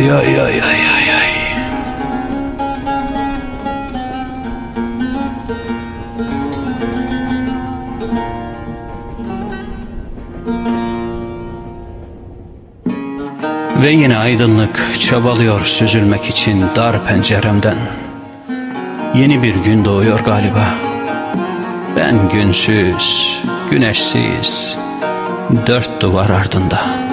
Ay ay ay ay ay ay. Ve yine aydınlık çabalıyor süzülmek için dar penceremden. Yeni bir gün doğuyor galiba. Ben günsüz, güneşsiz, dört duvar ardında.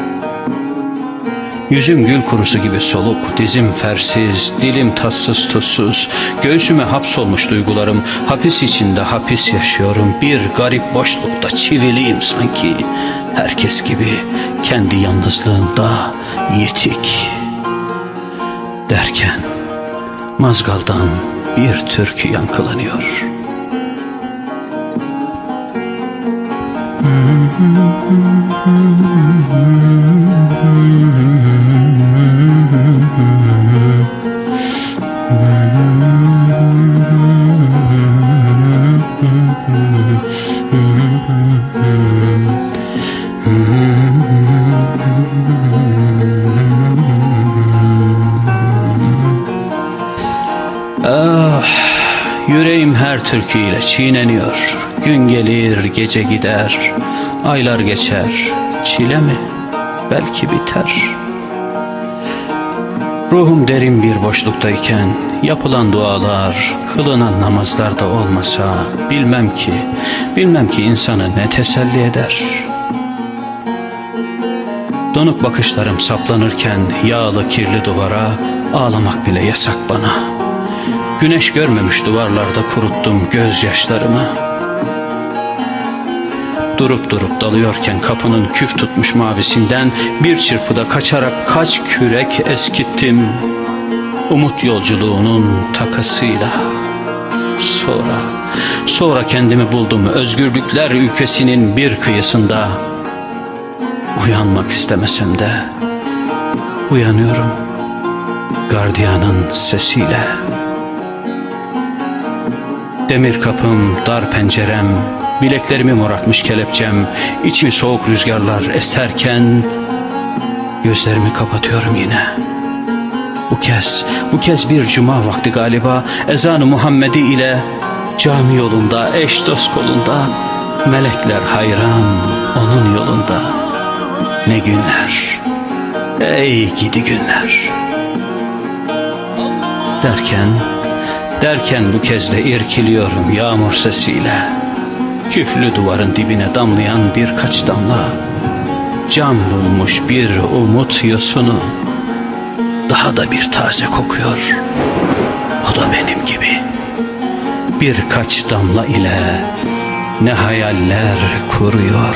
Yüzüm gül kurusu gibi soluk, dizim fersiz, dilim tatsız tuzsuz, göğsüme hapsolmuş duygularım, hapis içinde hapis yaşıyorum, bir garip boşlukta çiviliyim sanki, herkes gibi kendi yalnızlığında yitik. Derken mazgaldan bir türkü yankılanıyor. Ah, yüreğim her türküyle çiğneniyor. Gün gelir, gece gider, aylar geçer. Çile mi? Belki biter. Ruhum derin bir boşluktayken yapılan dualar, kılınan namazlar da olmasa bilmem ki, bilmem ki insanı ne teselli eder. Donuk bakışlarım saplanırken yağlı kirli duvara ağlamak bile yasak bana. Güneş görmemiş duvarlarda kuruttum gözyaşlarımı. Durup durup dalıyorken kapının küf tutmuş mavisinden bir çırpıda kaçarak kaç kürek eskittim. Umut yolculuğunun takasıyla. Sonra, sonra kendimi buldum özgürlükler ülkesinin bir kıyısında. Uyanmak istemesem de uyanıyorum gardiyanın sesiyle. Demir kapım, dar pencerem, bileklerimi morartmış kelepçem, içimi soğuk rüzgarlar eserken gözlerimi kapatıyorum yine. Bu kez, bu kez bir cuma vakti galiba ezanı Muhammedi ile cami yolunda, eş dost kolunda, melekler hayran onun yolunda. Ne günler, ey gidi günler. Derken Derken bu kez de irkiliyorum yağmur sesiyle. Küflü duvarın dibine damlayan birkaç damla. Cam bulmuş bir umut yosunu. Daha da bir taze kokuyor. O da benim gibi. Birkaç damla ile ne hayaller kuruyor